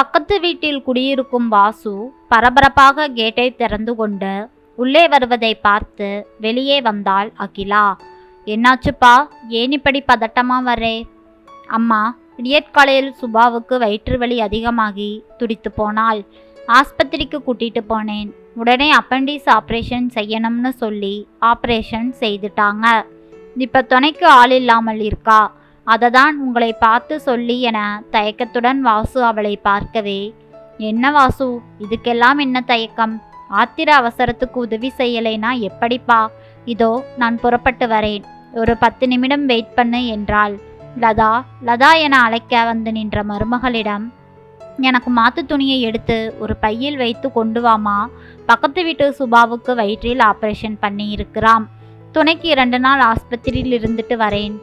பக்கத்து வீட்டில் குடியிருக்கும் வாசு பரபரப்பாக கேட்டை திறந்து கொண்டு உள்ளே வருவதை பார்த்து வெளியே வந்தாள் அகிலா. என்னாச்சுப்பா? ஏன் இப்படி பதட்டமா வரே அம்மா விடியற்காலையில் சுபாவுக்கு வயிற்று வலி அதிகமாகி துடித்து போனாள். ஆஸ்பத்திரிக்கு கூட்டிட்டு போனேன். உடனே அப்பண்டிஸ் ஆப்ரேஷன் செய்யணும்னு சொல்லி ஆப்ரேஷன் செய்துட்டாங்க. இப்போ துணைக்கு ஆள் இல்லாமல் இருக்கா? அதை தான் உங்களை பார்த்து சொல்லி என தயக்கத்துடன் வாசு அவளை பார்க்கவே. என்ன வாசு இதுக்கெல்லாம் என்ன தயக்கம்? ஆத்திர அவசரத்துக்கு உதவி செய்யலைனா எப்படிப்பா? இதோ நான் புறப்பட்டு வரேன். ஒரு பத்து நிமிடம் வெயிட் பண்ணு என்றாள். லதா லதா என அழைக்க வந்து நின்ற மருமகளிடம் எனக்கு மாத்து துணியை எடுத்து ஒரு பையில் வைத்து கொண்டு வாமா. பக்கத்து வீட்டு சுபாவுக்கு வயிற்றில் ஆப்ரேஷன் பண்ணியிருக்கிறாம். துணைக்கு இரண்டு நாள் ஆஸ்பத்திரியில் இருந்துட்டு வரேன்.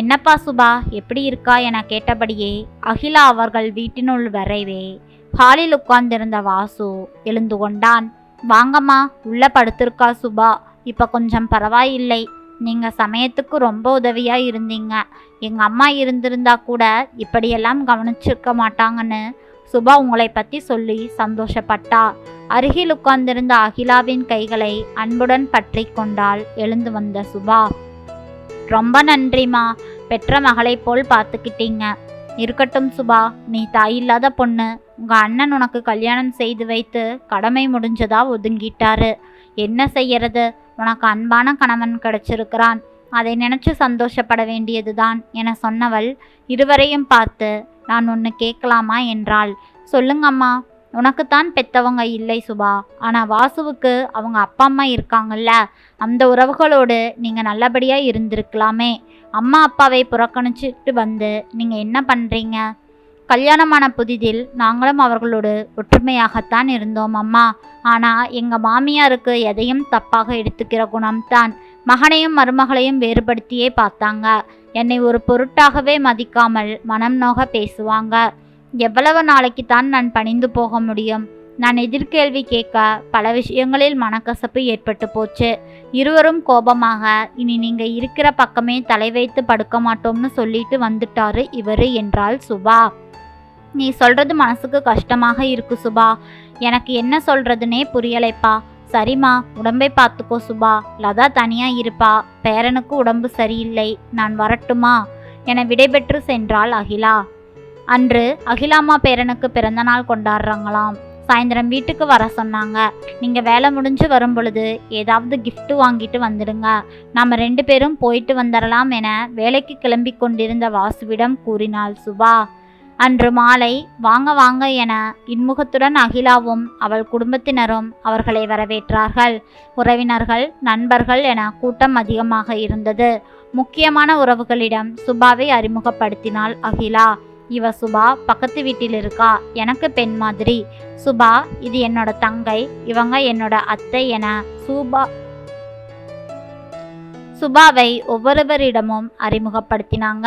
என்னப்பா சுபா எப்படி இருக்கா என கேட்டபடியே அகிலா அவர்கள் வீட்டினுள் வரைவே. ஹாலில் உட்கார்ந்திருந்த வாசு எழுந்து கொண்டான். வாங்கம்மா உள்ள படுத்திருக்கா சுபா இப்போ கொஞ்சம் பரவாயில்லை. நீங்கள் சமயத்துக்கு ரொம்ப உதவியாக இருந்தீங்க. எங்கள் அம்மா இருந்திருந்தா கூட இப்படியெல்லாம் கவனிச்சிருக்க மாட்டாங்கன்னு சுபா உங்களை பற்றி சொல்லி சந்தோஷப்பட்டா. அருகில் உட்கார்ந்திருந்த அகிலாவின் கைகளை அன்புடன் பற்றி கொண்டால் எழுந்து வந்த சுபா. ரொம்ப நன்றிம்மா. பெற்ற மகளைப் போல் பார்த்துக்கிட்டீங்க. இருக்கட்டும் சுபா நீ தாய் இல்லாத பொண்ணு. உங்க அண்ணன் உனக்கு கல்யாணம் செய்து வைத்து கடமை முடிஞ்சதா ஒதுங்கிட்டாரு. என்ன செய்யறது? உனக்கு அன்பான கணவன் கிடைச்சிருக்கிறான். அதை நினைச்சு சந்தோஷப்பட வேண்டியதுதான் என சொன்னவள் இருவரையும் பார்த்து நான் ஒன்று கேட்கலாமா என்றாள். சொல்லுங்கம்மா. உனக்குத்தான் பெத்தவங்க இல்லை சுபா. ஆனால் வாசுவுக்கு அவங்க அப்பா அம்மா இருக்காங்கல்ல அந்த உறவுகளோடு நீங்கள் நல்லபடியாக இருந்திருக்கலாமே. அம்மா அப்பாவை புறக்கணிச்சிட்டு வந்து நீங்கள் என்ன பண்ணுறீங்க கல்யாணமான புதிதில் நாங்களும் அவர்களோடு ஒற்றுமையாகத்தான் இருந்தோம் அம்மா. ஆனால் எங்கள் மாமியாருக்கு எதையும் தப்பாக எடுத்துக்கிற குணம்தான். மகனையும் மருமகளையும் வேறுபடுத்தியே பார்த்தாங்க. என்னை ஒரு பொருட்டாகவே மதிக்காமல் மனம் நோக பேசுவாங்க. எவ்வளவு நாளைக்கு தான் நான் பணிந்து போக முடியும்? நான் எதிர்கேள்வி கேட்க பல விஷயங்களில் மனக்கசப்பு ஏற்பட்டு போச்சு. இருவரும் கோபமாக இனி நீங்க இருக்கிற பக்கமே தலை வைத்து படுக்க மாட்டோம்னு சொல்லிட்டு வந்துட்டாரு இவரு என்றாள் சுபா. நீ சொல்றது மனசுக்கு கஷ்டமாக இருக்கு சுபா. எனக்கு என்ன சொல்றதுனே புரியலைப்பா. சரிம்மா உடம்பை பார்த்துக்கோ சுபா. லதா தனியா இருப்பா. பேரனுக்கு உடம்பு சரியில்லை. நான் வரட்டுமா? என விடைபெற்று சென்றாள் அகிலா. அன்று அகிலாமா பேரனுக்கு பிறந்த நாள் கொண்டாடுறாங்களாம். சாயந்தரம் வீட்டுக்கு வர சொன்னாங்க. நீங்கள் வேலை முடிஞ்சு வரும் பொழுது ஏதாவது கிஃப்ட்டு வாங்கிட்டு வந்துடுங்க. நாம் ரெண்டு பேரும் போயிட்டு வந்துடலாம் என வேலைக்கு கிளம்பி கொண்டிருந்த வாசுவிடம் கூறினாள் சுபா. அன்று மாலை வாங்க வாங்க என இன்முகத்துடன் அகிலாவும் அவள் குடும்பத்தினரும் அவர்களை வரவேற்றார்கள். உறவினர்கள் நண்பர்கள் என கூட்டம் அதிகமாக இருந்தது. முக்கியமான உறவுகளிடம் சுபாவை அறிமுகப்படுத்தினாள் அகிலா. இவ சுபா பக்கத்து வீட்டில் இருக்கா? எனக்கு பெண் மாதிரி. சுபா இது என்னோட தங்கை இவங்க என்னோட அத்தை என சுபா சுபாவை ஒவ்வொருவரிடமும் அறிமுகப்படுத்தினாங்க.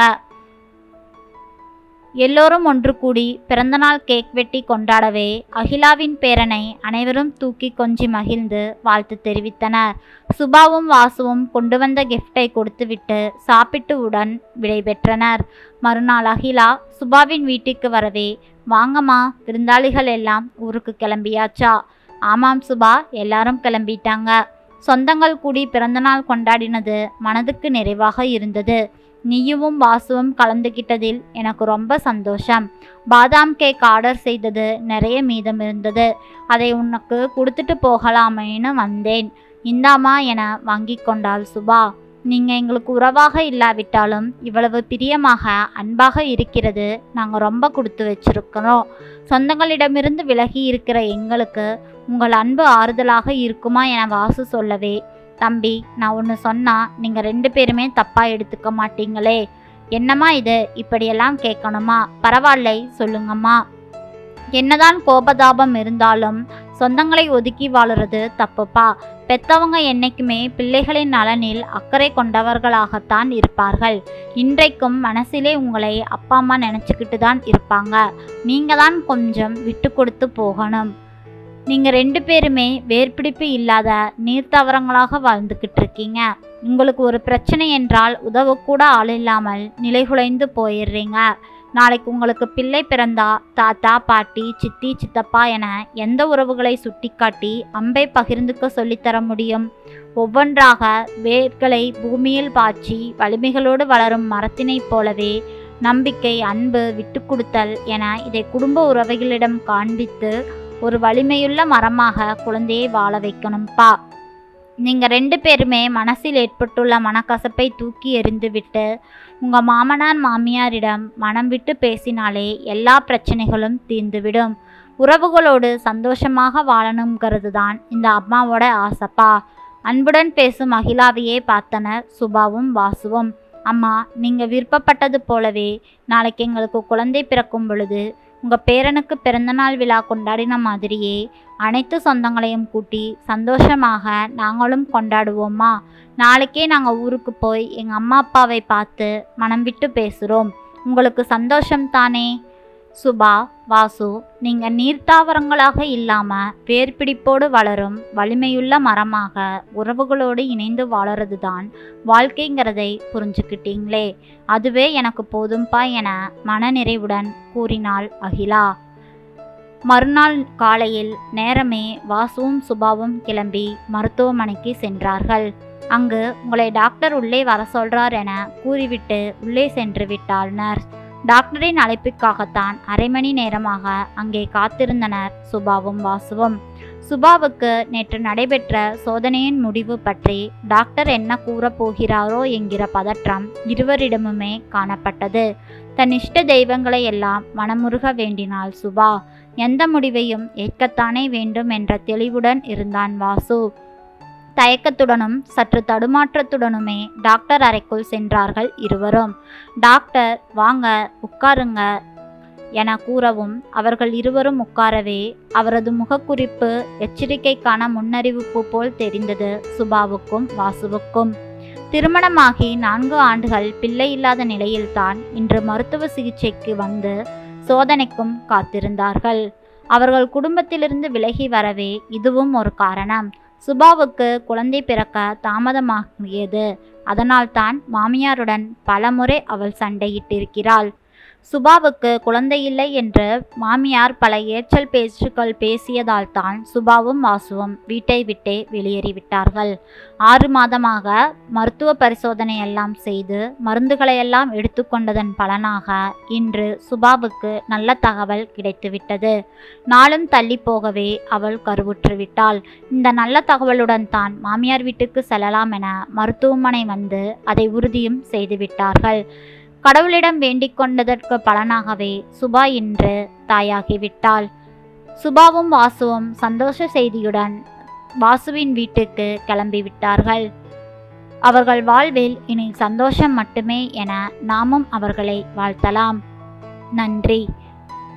எல்லோரும் ஒன்று கூடி பிறந்தநாள் கேக் வெட்டி கொண்டாடவே அகிலாவின் பேரனை அனைவரும் தூக்கி கொஞ்சி மகிழ்ந்து வாழ்த்து தெரிவித்தனர். சுபாவும் வாசுவும் கொண்டு வந்த கிஃப்டை கொடுத்துவிட்டு சாப்பிட்டு உடன் விடைபெற்றனர் மறுநாள் அகிலா சுபாவின் வீட்டுக்கு வரவே வாங்கம்மா விருந்தாளிகள் எல்லாம் ஊருக்கு கிளம்பியாச்சா? ஆமாம் சுபா எல்லாரும் கிளம்பிட்டாங்க. சொந்தங்கள் கூடி பிறந்தநாள் கொண்டாடினது மனதுக்கு நிறைவாக இருந்தது. நீயும் வாசுவும் கலந்துக்கிட்டதில் எனக்கு ரொம்ப சந்தோஷம். பாதாம் கேக் ஆர்டர் செய்தது நிறைய மீதம் இருந்தது. அதை உனக்கு கொடுத்துட்டு போகலாமேன்னு வந்தேன். இந்தாமா என வாங்கி கொண்டாள் சுபா. நீங்கள் எங்களுக்கு உறவாக இல்லாவிட்டாலும் இவ்வளவு பிரியமாக அன்பாக இருக்கிறது நாங்கள் ரொம்ப கொடுத்து வச்சிருக்கிறோம். சொந்தங்களிடமிருந்து விலகி இருக்கிற எங்களுக்கு உங்கள் அன்பு ஆறுதலாக இருக்குமா என வாசு சொல்லவே தம்பி நான் ஒன்று சொன்னால் நீங்கள் ரெண்டு பேருமே தப்பாக எடுத்துக்க மாட்டீங்களே. என்னம்மா இது? இப்படியெல்லாம் கேட்கணுமா? பரவாயில்லை சொல்லுங்கம்மா. என்னதான் கோபதாபம் இருந்தாலும் சொந்தங்களை ஒதுக்கி வாழுறது தப்புப்பா. பெத்தவங்க என்னைக்குமே பிள்ளைகளின் நலனில் அக்கறை கொண்டவர்களாகத்தான் இருப்பார்கள். இன்றைக்கும் மனசிலே உங்களை அப்பா அம்மா நினச்சிக்கிட்டு தான் இருப்பாங்க. நீங்கள் தான் கொஞ்சம் விட்டு கொடுத்து போகணும். நீங்கள் ரெண்டு பேருமே வேர்பிடிப்பு இல்லாத நீர்த்தவரங்களாக வாழ்ந்துக்கிட்டு இருக்கீங்க உங்களுக்கு ஒரு பிரச்சனை என்றால் உதவக்கூட ஆள் இல்லாமல் நிலைகுலைந்து போயிடுறீங்க. நாளைக்கு உங்களுக்கு பிள்ளை பிறந்தா தாத்தா பாட்டி சித்தி சித்தப்பா என எந்த உறவுகளை சுட்டிக்காட்டி அம்பை பகிர்ந்துக்க சொல்லித்தர முடியும். ஒவ்வொன்றாக வேர்களை பூமியில் பாய்ச்சி வலிமைகளோடு வளரும் மரத்தினைப் போலவே நம்பிக்கை அன்பு விட்டு கொடுத்தல் என இதை குடும்ப உறவுகளிடம் காண்பித்து ஒரு வலிமையுள்ள மரமாக குழந்தையை வாழ வைக்கணும்ப்பா நீங்கள் ரெண்டு பேருமே மனசில் ஏற்பட்டுள்ள மனக்கசப்பை தூக்கி எறிந்துவிட்டு உங்கள் மாமனார் மாமியாரிடம் மனம் விட்டு பேசினாலே எல்லா பிரச்சனைகளும் தீர்ந்துவிடும். உறவுகளோடு சந்தோஷமாக வாழணுங்கிறது தான் இந்த அம்மாவோட ஆசைப்பா அன்புடன் பேசும் அகிலாவையே பார்த்தனர் சுபாவும் வாசுவும். அம்மா நீங்கள் விருப்பப்பட்டது போலவே நாளைக்கு எங்களுக்கு குழந்தை பிறக்கும் பொழுது உங்கள் பேரனுக்கு பிறந்தநாள் விழா கொண்டாடின மாதிரியே அனைத்து சொந்தங்களையும் கூட்டி சந்தோஷமாக நாங்களும் கொண்டாடுவோமா? நாளைக்கே நாங்கள் ஊருக்கு போய் எங்கள் அம்மா அப்பாவை பார்த்து மனம் விட்டு பேசுகிறோம் உங்களுக்கு சந்தோஷம் தானே? சுபா வாசு நீங்கள் நீர்த்தாவரங்களாக இல்லாமல் வேர்பிடிப்போடு வளரும் வலிமையுள்ள மரமாக உறவுகளோடு இணைந்து வாழறது தான் வாழ்க்கைங்கிறதை புரிஞ்சுக்கிட்டீங்களே. அதுவே எனக்கு போதும்பா என மனநிறைவுடன் கூறினாள் அகிலா. மறுநாள் காலையில் நேரமே வாசுவும் சுபாவும் கிளம்பி மருத்துவமனைக்கு சென்றார்கள். அங்கு உங்களை டாக்டர் உள்ளே வர சொல்றார் என கூறிவிட்டு உள்ளே சென்று விட்டாள் நர்ஸ். டாக்டரின் அழைப்புக்காகத்தான் அரை மணி நேரமாக அங்கே காத்திருந்தனர் சுபாவும் வாசுவும். சுபாவுக்கு நேற்று நடைபெற்ற சோதனையின் முடிவு பற்றி டாக்டர் என்ன கூறப் போகிறாரோ என்கிற பதற்றம் இருவரிடமுமே காணப்பட்டது. தன் இஷ்ட தெய்வங்களை எல்லாம் மனமுருக வேண்டினாள் சுபா. எந்த முடிவையும் ஏற்கத்தானே வேண்டும் என்ற தெளிவுடன் இருந்தான் வாசு. தயக்கத்துடனும் சற்று தடுமாற்றத்துடனுமே டாக்டர் அறைக்குள் சென்றார்கள் இருவரும். டாக்டர் வாங்க உட்காருங்க என கூறவும் அவர்கள் இருவரும் உட்காரவே அவரது முகக்குறிப்பு எச்சரிக்கைக்கான முன்னறிவிப்பு போல் தெரிந்தது சுபாவுக்கும் வாசுவுக்கும். திருமணமாகி நான்கு ஆண்டுகள் பிள்ளை இல்லாத நிலையில்தான் இன்று மருத்துவ சிகிச்சைக்கு வந்து சோதனைக்கும் காத்திருந்தார்கள். அவர்கள் குடும்பத்திலிருந்து விலகி வரவே இதுவும் ஒரு காரணம். சுபாவுக்கு குழந்தை பிறக்க தாமதமாகியது. அதனால்தான் மாமியாருடன் பலமுறை அவள் சண்டையிட்டிருக்கிறாள். சுபாவுக்கு குழந்தை இல்லை என்று மாமியார் பல ஏற்றல் பேச்சுக்கள் பேசியதால் தான் சுபாவும் வாசுவும் வீட்டை விட்டே வெளியேறிவிட்டார்கள். ஆறு மாதமாக மருத்துவ பரிசோதனை எல்லாம் செய்து மருந்துகளையெல்லாம் எடுத்துக்கொண்டதன் பலனாக இன்று சுபாவுக்கு நல்ல தகவல் கிடைத்துவிட்டது. நாளும் தள்ளி போகவே அவள் கருவுற்றுவிட்டாள் இந்த நல்ல தகவலுடன் தான் மாமியார் வீட்டுக்கு செல்லலாம் என மருத்துவமனை வந்து அதை உறுதியும் செய்துவிட்டார்கள் கடவுளிடம் வேண்டிக் கொண்டதற்கு பலனாகவே சுபா இன்று தாயாகிவிட்டாள். சுபாவும் வாசுவும் சந்தோஷ செய்தியுடன் வாசுவின் வீட்டுக்கு கிளம்பிவிட்டார்கள் அவர்கள் வாழ்வில் இனி சந்தோஷம் மட்டுமே என நாமும் அவர்களை வாழ்த்தலாம். நன்றி.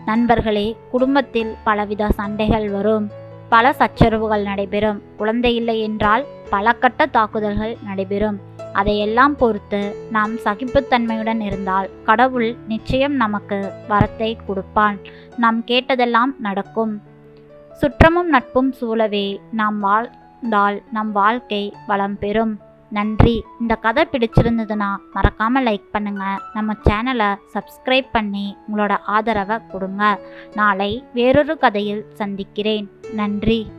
நண்பர்களே குடும்பத்தில் பலவித சண்டைகள் வரும். பல சச்சரவுகள் நடைபெறும். குழந்தை இல்லை என்றால் பல கட்ட தாக்குதல்கள் நடைபெறும். அதையெல்லாம் பொறுத்து நாம் சகிப்புத்தன்மையுடன் இருந்தால் கடவுள் நிச்சயம் நமக்கு வரத்தை கொடுப்பான். நாம் கேட்டதெல்லாம் நடக்கும். சுற்றமும் நட்பும் சூழவே நாம் வாழ்ந்தால் நம் வாழ்க்கை வளம் பெறும். நன்றி. இந்த கதை பிடிச்சிருந்ததுன்னா மறக்காமல் லைக் பண்ணுங்க. நம்ம சேனலை சப்ஸ்கிரைப் பண்ணி உங்களோட ஆதரவை கொடுங்க. நாளை வேறொரு கதையில் சந்திக்கிறேன். நன்றி.